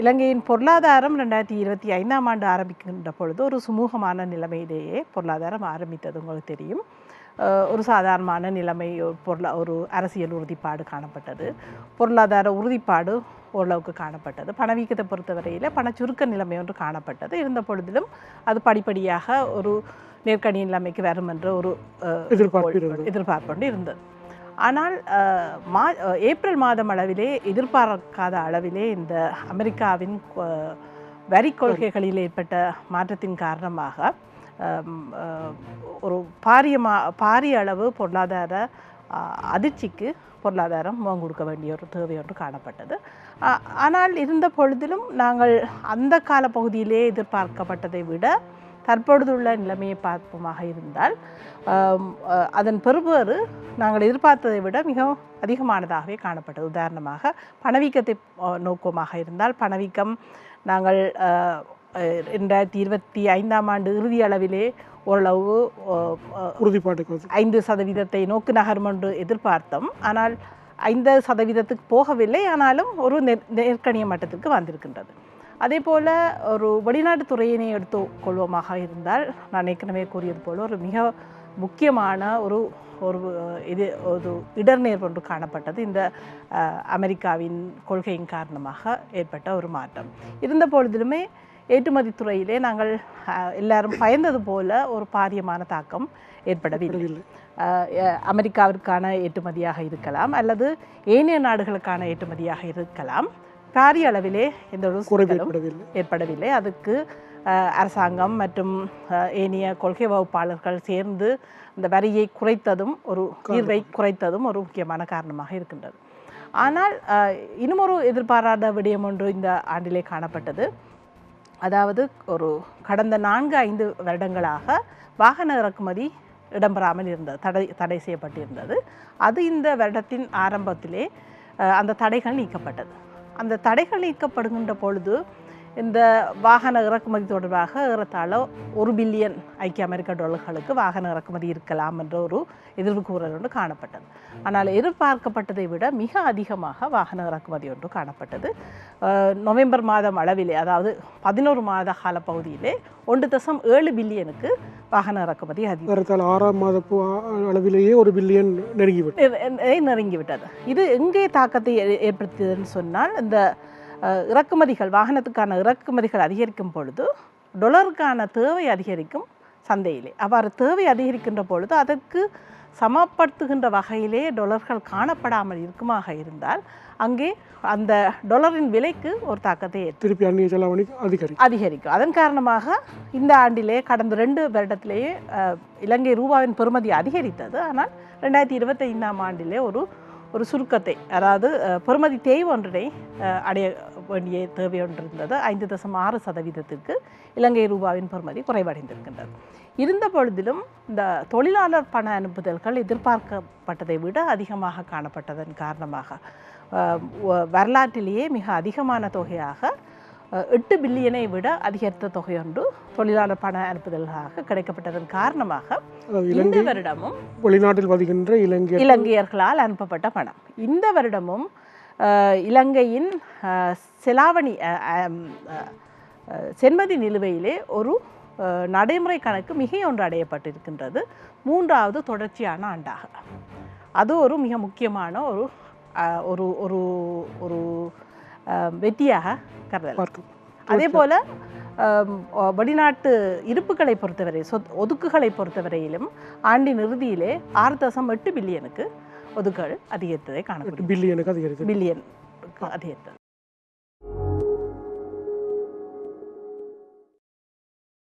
இலங்கையின் பொருளாதாரம் ரெண்டாயிரத்தி இருபத்தி ஐந்தாம் ஆண்டு ஆரம்பிக்கின்ற பொழுது ஒரு சுமூகமான நிலைமையிலேயே பொருளாதாரம் ஆரம்பித்தது உங்களுக்கு தெரியும். ஒரு சாதாரணமான நிலைமை ஒரு பொருளா ஒரு அரசியல் உறுதிப்பாடு காணப்பட்டது. பொருளாதார உறுதிப்பாடு ஓரளவுக்கு காணப்பட்டது. பணவீக்கத்தை பொறுத்தவரையில் பண சுருக்க நிலைமை ஒன்று காணப்பட்டது. இருந்த பொழுதிலும் அது படிப்படியாக ஒரு நெருக்கடி நிலைமைக்கு வரும் என்ற ஒரு எதிர்பார்ப்பு. எதிர்பார்ப்பு இருந்தது. ஆனால் மா ஏப்ரல் மாதம் அளவிலே எதிர்பார்க்காத அளவிலே இந்த அமெரிக்காவின் வரி கொள்கைகளில் ஏற்பட்ட மாற்றத்தின் காரணமாக ஒரு பாரிய மா பாரிய அளவு பொருளாதார அதிர்ச்சிக்கு பொருளாதாரம் முகம் கொடுக்க வேண்டிய ஒரு தேவை ஒன்று காணப்பட்டது. ஆனால் இருந்த பொழுதிலும் நாங்கள் அந்த கால பகுதியிலே எதிர்பார்க்கப்பட்டதை விட தற்பொழுதுள்ள நிலைமையை பார்ப்போமாக இருந்தால் அதன் பெறுபேறு நாங்கள் எதிர்பார்த்ததை விட மிகவும் அதிகமானதாகவே காணப்பட்டது. உதாரணமாக பணவீக்கத்தை நோக்கமாக இருந்தால் பணவீக்கம் நாங்கள் ரெண்டாயிரத்தி இருபத்தி ஐந்தாம் ஆண்டு இறுதி அளவிலே ஓரளவு வந்து ஐந்து சதவீதத்தை நோக்கு நகரும் என்று எதிர்பார்த்தோம். ஆனால் ஐந்து சதவீதத்துக்கு போகவில்லை. ஆனாலும் ஒரு நெர் நெருக்கடிய மட்டத்திற்கு வந்திருக்கின்றது. அதே போல் ஒரு வெளிநாட்டு துறையினை எடுத்துக் கொள்வோமாக இருந்தால் நான் ஏற்கனவே கூறியது போல் ஒரு மிக முக்கியமான ஒரு ஒரு இது ஒரு இடர்நேர் ஒன்று காணப்பட்டது. இந்த அமெரிக்காவின் கொள்கையின் காரணமாக ஏற்பட்ட ஒரு மாற்றம். இருந்த பொழுதிலுமே ஏற்றுமதி துறையிலே நாங்கள் எல்லாரும் பயந்தது போல ஒரு பாரியமான தாக்கம் ஏற்படவில்லை. அமெரிக்காவிற்கான ஏற்றுமதியாக இருக்கலாம் அல்லது ஏனைய நாடுகளுக்கான ஏற்றுமதியாக இருக்கலாம். பாரிய அளவிலே எந்த ஒரு ஏற்படவில்லை. அதுக்கு அரசாங்கம் மற்றும் ஏனைய கொள்கை வகுப்பாளர்கள் சேர்ந்து இந்த வரியை குறைத்ததும் ஒரு தீர்வை குறைத்ததும் ஒரு முக்கியமான காரணமாக இருக்கின்றது. ஆனால் அஹ், இன்னும் ஒரு எதிர்பாராத விடயம் ஒன்று இந்த ஆண்டிலே காணப்பட்டது. அதாவது ஒரு கடந்த நான்கு ஐந்து வருடங்களாக வாகன இறக்குமதி இடம்பெறாமல் இருந்தது தடை தடை செய்யப்பட்டிருந்தது. அது இந்த வருடத்தின் ஆரம்பத்திலே அந்த தடைகள் நீக்கப்பட்டது. அந்த தடைகள் நீக்கப்படுகின்ற பொழுது இந்த வாகன இறக்குமதி தொடர்பாக ஏறத்தாழ ஒரு பில்லியன் ஐக்கிய அமெரிக்க டாலர்களுக்கு வாகன இறக்குமதி இருக்கலாம் என்ற ஒரு எதிர்வு கூறல் ஒன்று காணப்பட்டது. ஆனால் எதிர்பார்க்கப்பட்டதை விட மிக அதிகமாக வாகன இறக்குமதி ஒன்று காணப்பட்டது. நவம்பர் மாதம் அளவிலே அதாவது பதினோரு மாத கால பகுதியிலே ஒன்று தசம் ஏழு பில்லியனுக்கு வாகன இறக்குமதி அதிகம் ஆறாம் மாத அளவிலேயே ஒரு பில்லியன் நெருங்கிவிட்டது. நெருங்கிவிட்டது. இது எங்கே தாக்கத்தை ஏற்படுத்தியதுன்னு சொன்னால் இந்த இறக்குமதிகள் வாகனத்துக்கான இறக்குமதிகள் அதிகரிக்கும் பொழுது டொலருக்கான தேவை அதிகரிக்கும் சந்தையிலே. அவ்வாறு தேவை அதிகரிக்கின்ற பொழுது அதற்கு சமப்படுத்துகின்ற வகையிலே டொலர்கள் காணப்படாமல் இருக்குமாக இருந்தால் அங்கே அந்த டொலரின் விலைக்கு ஒரு தாக்கத்தை திருப்பி அந்நிய அதிகரிக்கும். அதிகரிக்கும். அதன் காரணமாக இந்த ஆண்டிலே கடந்த ரெண்டு வருடத்திலேயே இலங்கை ரூபாவின் பெறுமதி அதிகரித்தது. ஆனால் ரெண்டாயிரத்தி இருபத்தைந்தாம் ஆண்டிலே ஒரு ஒரு சுருக்கத்தை அதாவது பொறுமதி பெறுமதி தேய்வு ஒன்றினை அடைய வேண்டிய தேவை ஒன்று இருந்தது. ஐந்து தசம் ஆறு சதவீதத்திற்கு இலங்கை ரூபாவின் பெறுமதி குறைவடைந்திருக்கின்றது. இருந்த பொழுதிலும் இந்த தொழிலாளர் பண அனுப்புதல்கள் எதிர்பார்க்கப்பட்டதை விட அதிகமாக காணப்பட்டதன் காரணமாக வ- வரலாற்றிலேயே மிக அதிகமான தொகையாக எட்டு பில்லியனை விட அதிகரித்த தொகை ஒன்று தொழிலாளர் பண அனுப்புதல்களாக கிடைக்கப்பட்டதன் காரணமாக இந்த வருடமும் வெளிநாட்டில் வதிகின்ற இலங்கை இலங்கையர்களால் அனுப்பப்பட்ட பணம் இந்த வருடமும் இலங்கையின் செலாவணி சென்மதி நிலுவையிலே ஒரு நடைமுறை கணக்கு மிக ஒன்று அடையப்பட்டிருக்கின்றது மூன்றாவது தொடர்ச்சியான ஆண்டாக அது ஒரு மிக முக்கியமான ஒரு ஒரு ஒரு வெற்றியாக கருதலாம். அதே போல் வெளிநாட்டு இருப்புகளை பொறுத்தவரை சொத் ஒதுக்குகளை பொறுத்தவரையிலும் ஆண்டின் இறுதியிலே ஆறு தசம் எட்டு பில்லியனுக்கு ஒதுக்குகள் அதிகரித்ததை காணப்படும் பில்லியனுக்கு அதிகரித்து. பில்லியன் அதிகரித்தது.